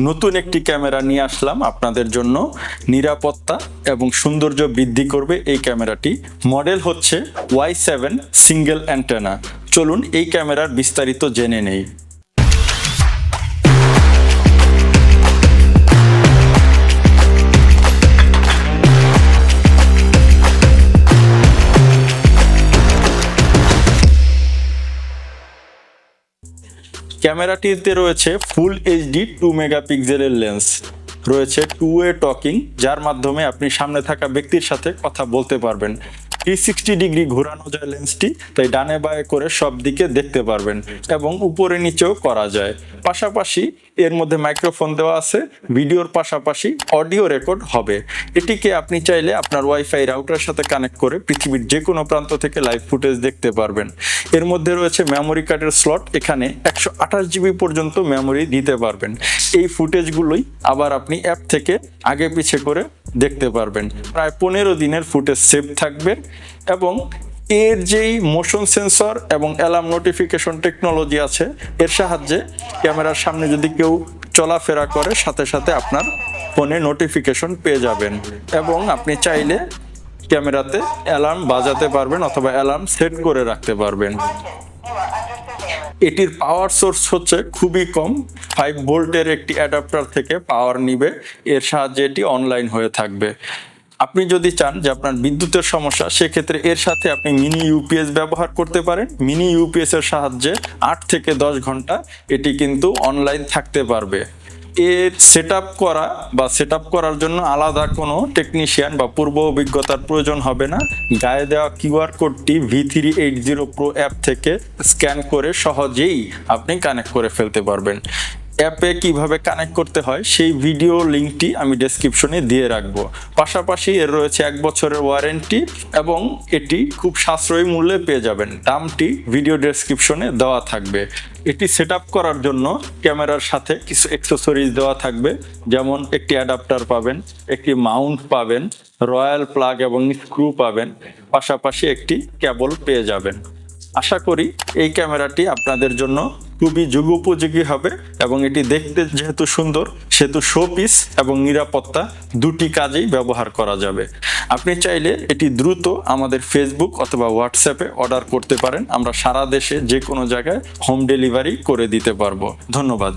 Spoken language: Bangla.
নতুন একটি ক্যামেরা নিয়ে আসলাম। আপনাদের জন্য নিরাপত্তা এবং সৌন্দর্য বৃদ্ধি করবে এই ক্যামেরাটি। মডেল হচ্ছে ওয়াই সেভেন সিঙ্গেল অ্যান্টেনা। চলুন এই ক্যামেরার বিস্তারিত জেনে নেই। ক্যামেরাটিতে রয়েছে ফুল এইচডি টু মেগাপিক্সেলের লেন্স। রয়েছে টু ওয়ে টকিং যার মাধ্যমে আপনি সামনে থাকা ব্যক্তির সাথে কথা বলতে পারবেন। থ্রি সিক্সটি ডিগ্রি ঘোরানো যায় লেন্সটি তাই ডানে বায়ে করে সব দিকে দেখতে পারবেন এবং উপরে নিচেও করা যায়। পাশাপাশি এর মধ্যে মাইক্রোফোন দেওয়া আছে ভিডিওর পাশাপাশি অডিও রেকর্ড হবে। এটিকে আপনি চাইলে আপনার ওয়াইফাই রাউটারের সাথে কানেক্ট করে পৃথিবীর যে কোনো প্রান্ত থেকে লাইভ ফুটেজ দেখতে পারবেন। এর মধ্যে রয়েছে মেমোরি কার্ডের স্লট এখানে একশো আঠাশ জিবি পর্যন্ত মেমোরি দিতে পারবেন। এই ফুটেজগুলোই আবার আপনি অ্যাপ থেকে আগে পিছে করে দেখতে পারবেন। প্রায় পনেরো দিনের ফুটেজ সেভ থাকবে। এবং এর যেই মোশন সেন্সর এবং অ্যালার্ম নোটিফিকেশন টেকনোলজি আছে, এর সাহায্যে ক্যামেরার সামনে যদি কেউ চলাফেরা করে, সাথে সাথে আপনার ফোনে নোটিফিকেশন পেয়ে যাবেন। এবং আপনি চাইলে ক্যামেরাতে অ্যালার্ম বাজাতে পারবেন অথবা অ্যালার্ম সেট করে রাখতে পারবেন। এটির পাওয়ার সোর্স হচ্ছে খুবই কম ফাইভ ভোল্টের একটি অ্যাডাপ্টার থেকে পাওয়ার নিবে, এর সাহায্যে এটি অনলাইন হয়ে থাকবে। আপনি যদি চান যে আপনার বিদ্যুতের সমস্যা, সেক্ষেত্রে এর সাথে আপনি মিনি ইউপিএস ব্যবহার করতে পারেন। মিনি ইউপিএস এর সাহায্যে আট থেকে দশ ঘণ্টা এটি কিন্তু অনলাইন থাকতে পারবে। এর সেট করা বা সেট করার জন্য আলাদা কোনো টেকনিশিয়ান বা পূর্ব অভিজ্ঞতার প্রয়োজন হবে না। গায়ে দেওয়া কিউআর কোডটি V three eight zero pro app থেকে স্ক্যান করে সহজেই আপনি কানেক্ট করে ফেলতে পারবেন। অ্যাপে কীভাবে কানেক্ট করতে হয়, সেই ভিডিও লিঙ্কটি আমি ডেসক্রিপশনে দিয়ে রাখব। পাশাপাশি এর রয়েছে এক বছরের ওয়ারেন্টি এবং এটি খুব সাশ্রয়ী মূল্যে পেয়ে যাবেন। দামটি ভিডিও ডেসক্রিপশনে দেওয়া থাকবে। এটি সেট করার জন্য ক্যামেরার সাথে কিছু অ্যাক্সেসরিজ দেওয়া থাকবে, যেমন একটি অ্যাডাপ্টার পাবেন, একটি মাউন্ট পাবেন রয়্যাল প্লাগ এবং স্ক্রু পাবেন, পাশাপাশি একটি কেবল পেয়ে যাবেন। আশা করি এই ক্যামেরাটি আপনাদের জন্য খুবই যুগোপযোগী হবে এবং এটি দেখতে যেহেতু সুন্দর, সেহেতু শোপিস এবং নিরাপত্তা দুটি কাজেই ব্যবহার করা যাবে। আপনি চাইলে এটি দ্রুত আমাদের ফেসবুক অথবা হোয়াটসঅ্যাপে অর্ডার করতে পারেন। আমরা সারা দেশে যে কোনো জায়গায় হোম ডেলিভারি করে দিতে পারব। ধন্যবাদ।